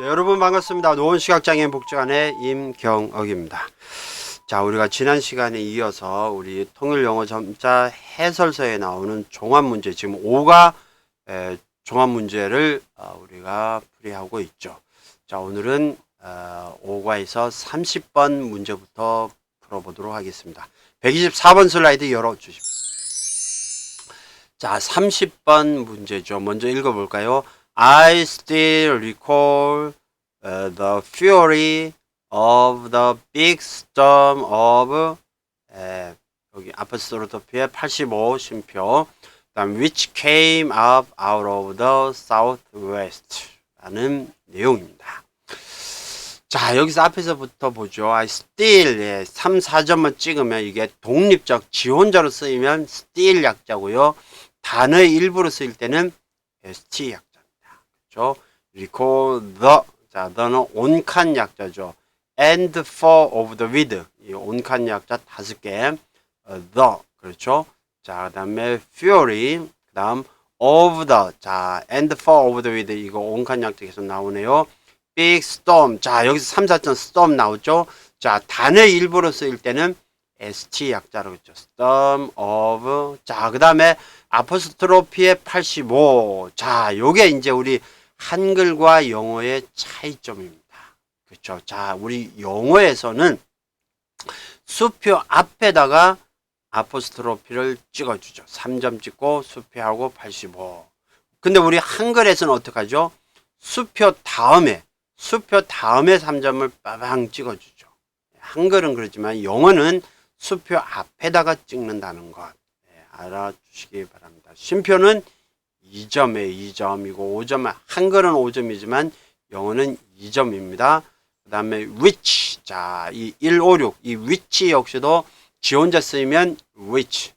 네, 여러분 반갑습니다. 노원시각장애인 복지관의 임경억입니다. 자, 우리가 지난 시간에 이어서 우리 통일영어 점자 해설서에 나오는 종합 문제, 지금 5가 에, 종합 문제를 어, 우리가 풀이하고 있죠. 자, 오늘은 어, 5과에서 30번 문제부터 풀어보도록 하겠습니다. 124번 슬라이드 열어주십시오. 자, 30번 문제죠. 먼저 읽어볼까요? I still recall uh, the fury of the big storm of 에, 여기 아포스트로토피의 85 심표 그다음 which came up out of the southwest 라는 내용입니다. 자, 여기서 앞에서부터 보죠. I still, 예, 3, 4점만 찍으면 이게 독립적 지원자로 쓰이면 still 약자고요. 단어의 일부로 쓰일 때는 st 약자입니다. 그렇죠? recall the, 자, the는 온칸 약자죠. and for of the with, 이 온칸 약자 다섯 개, 어, the, 그렇죠? 자, 그 다음에 fury, 그 다음 of the, 자, and for of the with, 이거 온칸 약자 계속 나오네요. big storm. 자, 여기서 3, 4점 storm 나오죠? 자, 단의 일부로 쓰일 때는 st 약자로 그죠 storm of. 자, 그 다음에 아포스트로피의 85. 자, 요게 이제 우리 한글과 영어의 차이점입니다. 그렇죠? 자, 우리 영어에서는 수표 앞에다가 아포스트로피를 찍어주죠. 3점 찍고 수표하고 85. 근데 우리 한글에서는 어떡하죠? 수표 다음에 수표 다음에 3점을 빠방 찍어주죠. 한글은 그렇지만 영어는 수표 앞에다가 찍는다는 것 네, 알아주시기 바랍니다. 쉼표는 2점에 2점이고 5점 한글은 5점이지만 영어는 2점입니다. 그 다음에 which 자, 이 156, 이 which 역시도 지원자 쓰이면 which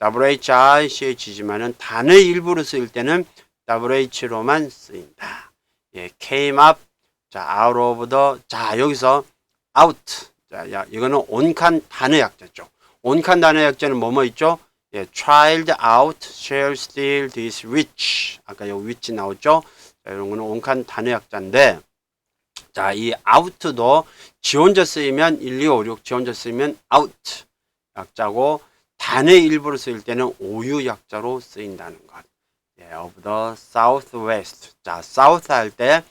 WHICH지만은 단의 일부로 쓰일 때는 WH로만 쓰인다. 예, came up 자, out of the 자, 여기서 out 자, 야, 이거는 온칸 단어 약자죠. 온칸 단어 약자는 뭐뭐 있죠? 예, child out shall steal this which 아까 여기 which 나왔죠? 자, 이런 거는 온칸 단어 약자인데 자, 이 out도 지원자 쓰이면 1, 2, 5, 6 지원자 쓰이면 out 약자고 단의 일부로 쓰일 때는 오유 약자로 쓰인다는 것. 예, of the southwest. 자, south 할 때,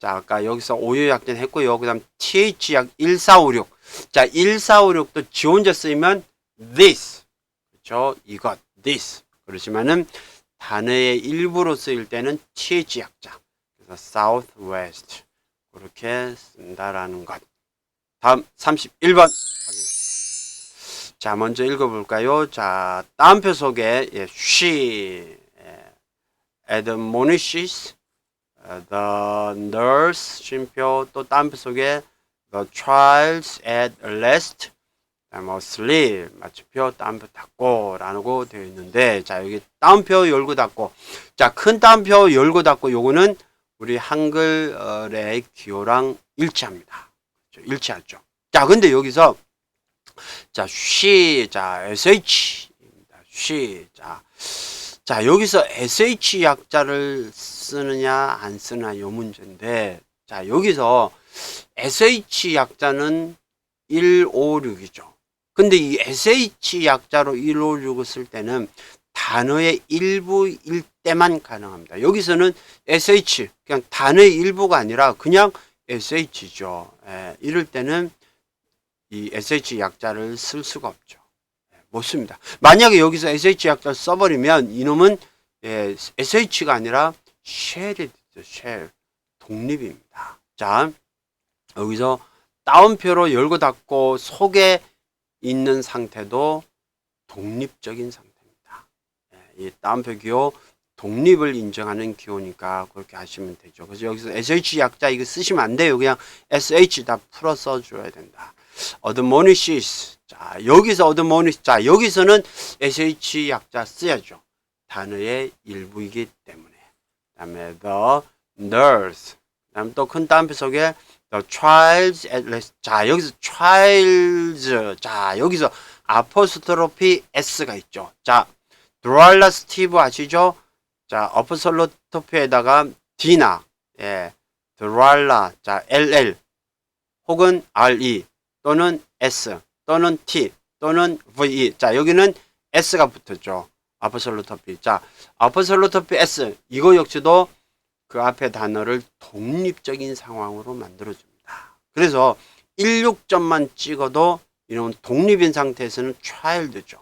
자, 아까 여기서 오유 약자 했고요. 그 다음 th 약 1456. 자, 1456도 지원자 쓰이면 this. 그렇죠? 이것, this. 그렇지만은 단어의 일부로 쓰일 때는 th 약자. 그래서 southwest. 그렇게 쓴다라는 것. 다음 31번 확인합니다. 자, 먼저 읽어볼까요? 자, 따옴표 속에 예, she 예, admonishes 어, the nurse 쉼표 또 따옴표 속에 the child at last 뭐 sleep 마침표 따옴표 닫고 라고 되어 있는데 자 여기 따옴표 열고 닫고 자 큰 따옴표 열고 닫고 요거는 우리 한글의 기호랑 일치합니다. 그렇죠? 일치하죠. 자 근데 여기서 자, she, 자, sh입니다. she, 자, 자, 여기서 sh 약자를 쓰느냐, 안 쓰느냐, 요 문제인데, 자, 여기서 sh 약자는 156이죠. 근데 이 sh 약자로 156을 쓸 때는 단어의 일부일 때만 가능합니다. 여기서는 sh, 그냥 단어의 일부가 아니라 그냥 sh죠. 예, 이럴 때는 이 sh 약자를 쓸 수가 없죠. 예, 못 씁니다. 만약에 여기서 sh 약자를 써버리면 이놈은 예, sh가 아니라 shell이 되죠. shell. 독립입니다. 자, 여기서 따옴표로 열고 닫고 속에 있는 상태도 독립적인 상태입니다. 예, 이 따옴표 기호 독립을 인정하는 기호니까 그렇게 하시면 되죠. 그래서 여기서 sh 약자 이거 쓰시면 안 돼요. 그냥 sh 다 풀어 써줘야 된다. admonishes. 자, 여기서 admonish. 자, 여기서는 sh 약자 써야죠. 단어의 일부이기 때문에. 그 다음에 the nurse. 그 다음 또큰 따옴표 속에 the child's at rest. 자, 여기서 child's. 자, 여기서 아포스트로피 s가 있죠. 자, 드랄라 스티브 아시죠? 자, 어퍼솔로토피에다가 d나 예, 드랄라, 자, LL, 혹은 RE, 또는 S, 또는 T, 또는 VE. 자, 여기는 S가 붙었죠. 아포솔로토피. 자, 아포솔로토피 S. 이거 역시도 그 앞에 단어를 독립적인 상황으로 만들어줍니다. 그래서 16점만 찍어도 이런 독립인 상태에서는 child죠.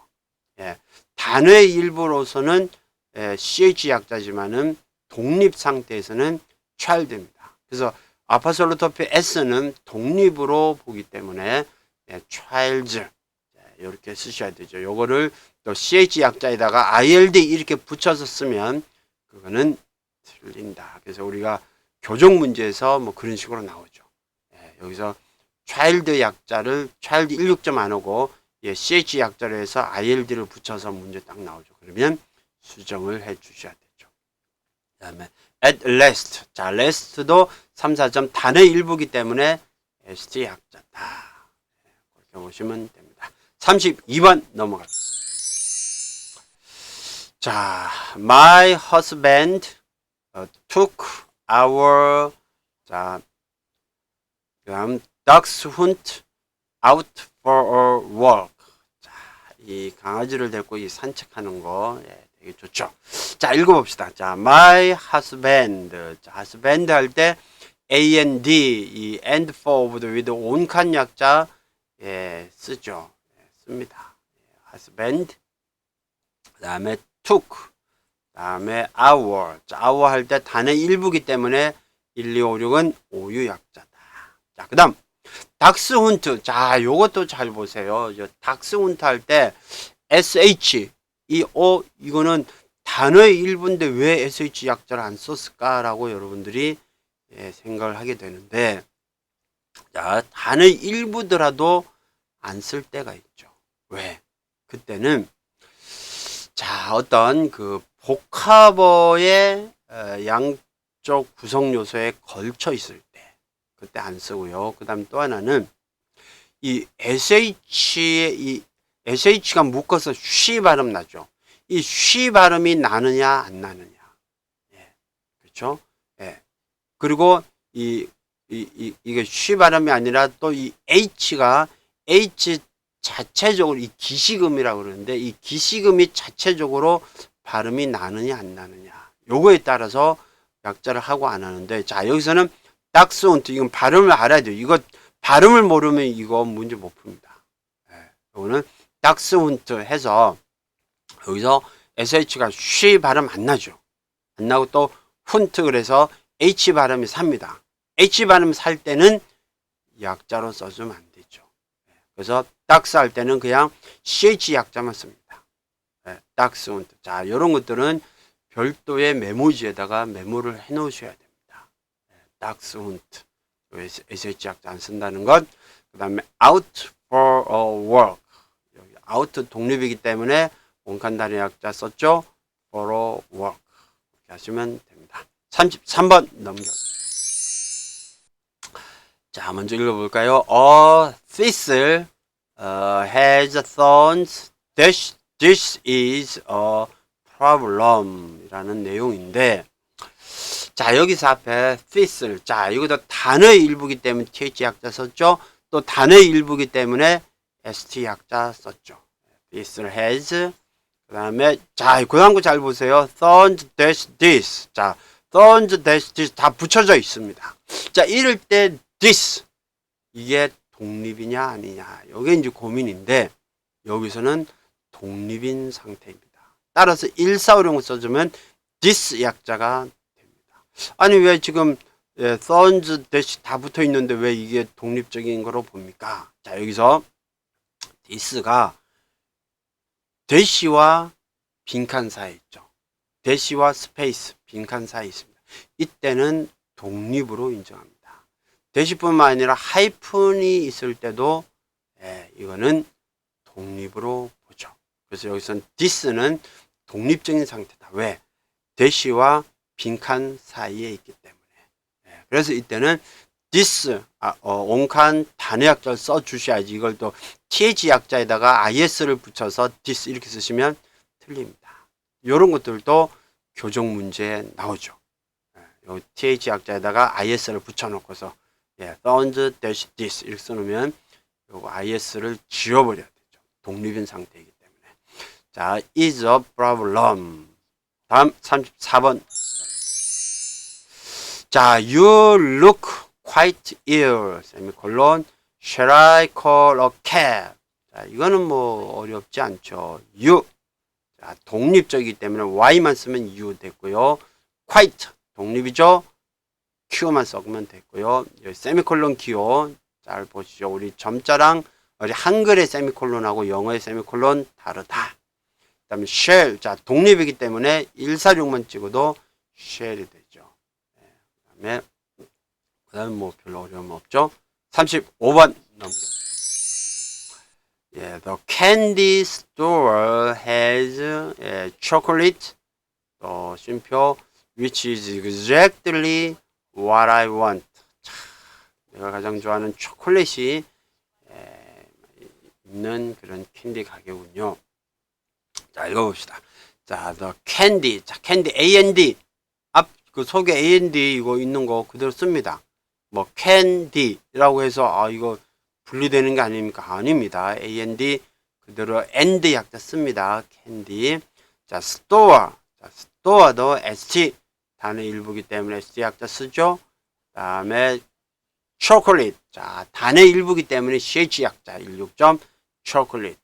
예. 단어의 일부로서는 예, CH 약자지만은 독립 상태에서는 child입니다. 그래서 아파솔로토피 S는 독립으로 보기 때문에 예, childs 예, 이렇게 쓰셔야 되죠. 요거를 또 CH 약자에다가 ILD 이렇게 붙여서 쓰면 그거는 틀린다. 그래서 우리가 교정 문제에서 뭐 그런 식으로 나오죠. 예, 여기서 child 약자를 child 16점 안 오고 예, CH 약자로 해서 ILD를 붙여서 문제 딱 나오죠. 그러면 수정을 해 주셔야 되죠. 그 다음에 at last. 자, last도 3, 4점 단의 일부기 때문에 ST 약자다. 예, 그렇게 보시면 됩니다. 32번 넘어갑니다. 자, my husband took our 자, 그다음 ducks hunt out for a walk. 자, 이 강아지를 데리고 이 산책하는 거 예, 되게 좋죠. 자, 읽어봅시다. 자, my husband. 자, husband 할 때 A N D 이 and for of with 온칸 약자 예, 쓰죠. 예, 씁니다. 예, husband. 그다음에 took. 그다음에 our. 자, our 할 때 단의 일부기 때문에 1, 2, 5, 6은 오유 약자다. 자, 그 다음 닥스 훈트. 자, 요것도 잘 보세요. 저 닥스 훈트 할 때 SH 이 O 이거는 단어의 일부인데 왜 SH 약자를 안 썼을까라고 여러분들이 예, 생각을 하게 되는데 자, 단어의 일부더라도 안 쓸 때가 있죠. 왜? 그때는 자, 어떤 그 복합어의 어, 양쪽 구성 요소에 걸쳐 있을 때 그때 안 쓰고요. 그다음 또 하나는 이 sh의 이 sh가 묶어서 쉬 발음 나죠. 이 쉬 발음이 나느냐 안 나느냐. 예. 그렇죠? 예. 그리고 이, 이, 이, 이게 쉬 발음이 아니라 또 이 h가 h 자체적으로 이 기시금이라고 그러는데 이 기시금이 자체적으로 발음이 나느냐 안 나느냐. 요거에 따라서 약자를 하고 안 하는데 자, 여기서는 닥스온트 이건 발음을 알아야 돼요. 이거 발음을 모르면 이거 문제 못 풉니다. 예. 이거는 닥스훈트 해서 여기서 sh가 쉬 발음 안 나죠. 안 나고 또 훈트 그래서 h 발음이 삽니다. h 발음 살 때는 약자로 써주면 안 되죠. 예. 그래서 닥스 할 때는 그냥 ch 약자만 씁니다. 예. 닥스훈트. 자, 이런 것들은 별도의 메모지에다가 메모를 해 놓으셔야 됩니다. 닥스 훈트. SH 약자 안 쓴다는 것. 그 다음에 out for a walk. 여기 out 독립이기 때문에 원칸단의 약자 썼죠. for a walk. 이렇게 하시면 됩니다. 33번 넘겨. 자, 먼저 읽어볼까요? A thistle uh, has thorns. This, this is a problem. 이라는 내용인데, 자, 여기서 앞에 thistle. 자, 이것도 단어의 일부기 때문에 th 약자 썼죠. 또 단어의 일부기 때문에 st 약자 썼죠. thistle has. 그 다음에, 자, 그 다음 거 잘 보세요. thorns dash this. 자, thorns dash this 다 붙여져 있습니다. 자, 이럴 때 this. 이게 독립이냐 아니냐. 이게 이제 고민인데, 여기서는 독립인 상태입니다. 따라서 145령을 써주면 this 약자가 아니 왜 지금 예, thorns 대시 다 붙어 있는데 왜 이게 독립적인 거로 봅니까? 자 여기서 this가 대시와 빈칸 사이에 있죠. 대시와 스페이스 빈칸 사이에 있습니다. 이때는 독립으로 인정합니다. 대시뿐만 아니라 하이픈이 있을 때도 예, 이거는 독립으로. 그래서 여기서는 this는 독립적인 상태다. 왜? 대시와 빈칸 사이에 있기 때문에. 예, 그래서 이때는 this, 아, 어, 온칸 단어 약자를 써 주셔야지. 이걸 또 th 약자에다가 is를 붙여서 this 이렇게 쓰시면 틀립니다. 이런 것들도 교정 문제에 나오죠. 예, 요 th 약자에다가 is를 붙여놓고서 예, found dash this 이렇게 써놓으면 요거 is를 지워버려야 되죠. 독립인 상태이기 때문에. 자, is a problem. 다음 34번. 자, you look quite ill. 세미콜론. Shall I call a cab? 자, 이거는 뭐 어렵지 않죠. you. 자, 독립적이기 때문에 y만 쓰면 you 됐고요. quite 독립이죠. q만 섞으면 됐고요. 여기 세미콜론 기호 잘 보시죠. 우리 점자랑 우리 한글의 세미콜론하고 영어의 세미콜론 다르다. 그다음에 shell 자 독립이기 때문에 146만 찍어도 shell이 되죠. 네, 그 다음에 그 다음에 뭐 별로 어려움 없죠. 35번 넘겨. 예, the candy store has 예, chocolate 또 쉼표 which is exactly what I want. 차, 내가 가장 좋아하는 초콜릿이 에, 있는 그런 캔디 가게군요. 자, 읽어봅시다. 자, the candy. 자, candy, A-N-D. 앞, 그 속에 A-N-D 이거 있는 거 그대로 씁니다. 뭐, candy라고 해서, 아, 이거 분리되는 게 아닙니까? 아닙니다. A-N-D 그대로 and 약자 씁니다. candy. 자, store. 자, store도 ST 단어 일부기 때문에 ST 약자 쓰죠. 다음에 초콜릿. 자, 단의 일부기 때문에 CH 약자 16점 초콜릿.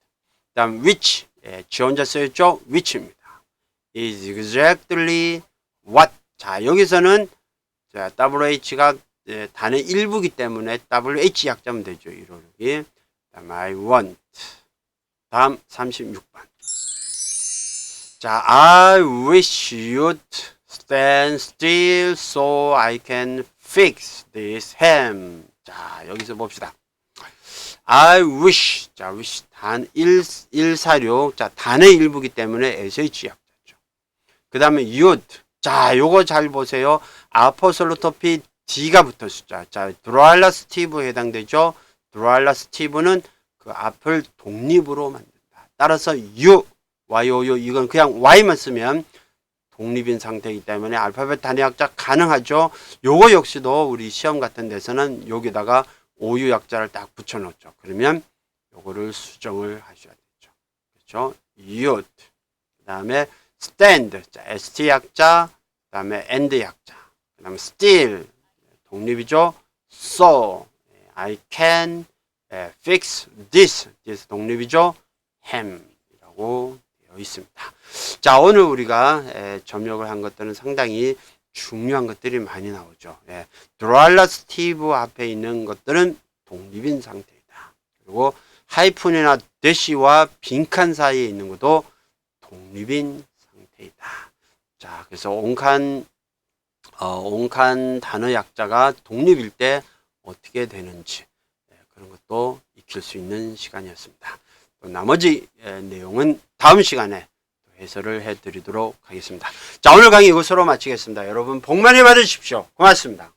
다음 which. 예, 지 혼자 쓰였죠? which입니다. is exactly what. 자, 여기서는 자, WH가 예, 단의 일부기 때문에 WH 약자면 되죠. 156이. 다음 I want. 다음 36번. 자, I wish you'd stand still so I can fix this ham. 자, 여기서 봅시다. I wish. 자, wish 단 1, 146. 자, 단의 일부기 때문에 SH 약자죠. 그 다음에 you'd. 자, 요거 잘 보세요. 아포솔로토피 D가 붙었죠. 자, 드라일라 스티브 해당되죠. 드라일라 스티브는 그 앞을 독립으로 만든다. 따라서 you, YOU 이건 그냥 Y만 쓰면 독립인 상태이기 때문에 알파벳 단위약자 가능하죠. 요거 역시도 우리 시험 같은 데서는 여기다가 OU 약자를 딱 붙여놓죠. 그러면 요거를 수정을 하셔야 되죠. 그렇죠? you'd. 그 다음에 stand. 자, ST 약자. 그 다음에 and 약자. 그 다음에 still. 독립이죠. So. I can 예, fix this. this 독립이죠. ham이라고 되어 있습니다. 자, 오늘 우리가 에, 접목을 한 것들은 상당히 중요한 것들이 많이 나오죠. 예, 드랄라 스티브 앞에 있는 것들은 독립인 상태이다. 그리고 하이픈이나 대시와 빈칸 사이에 있는 것도 독립인 상태이다. 자, 그래서 온칸 어, 온칸 단어 약자가 독립일 때 어떻게 되는지 예, 그런 것도 익힐 수 있는 시간이었습니다. 또 나머지 예, 내용은 다음 시간에 또 해설을 해드리도록 하겠습니다. 자, 오늘 강의 이것으로 마치겠습니다. 여러분 복 많이 받으십시오. 고맙습니다.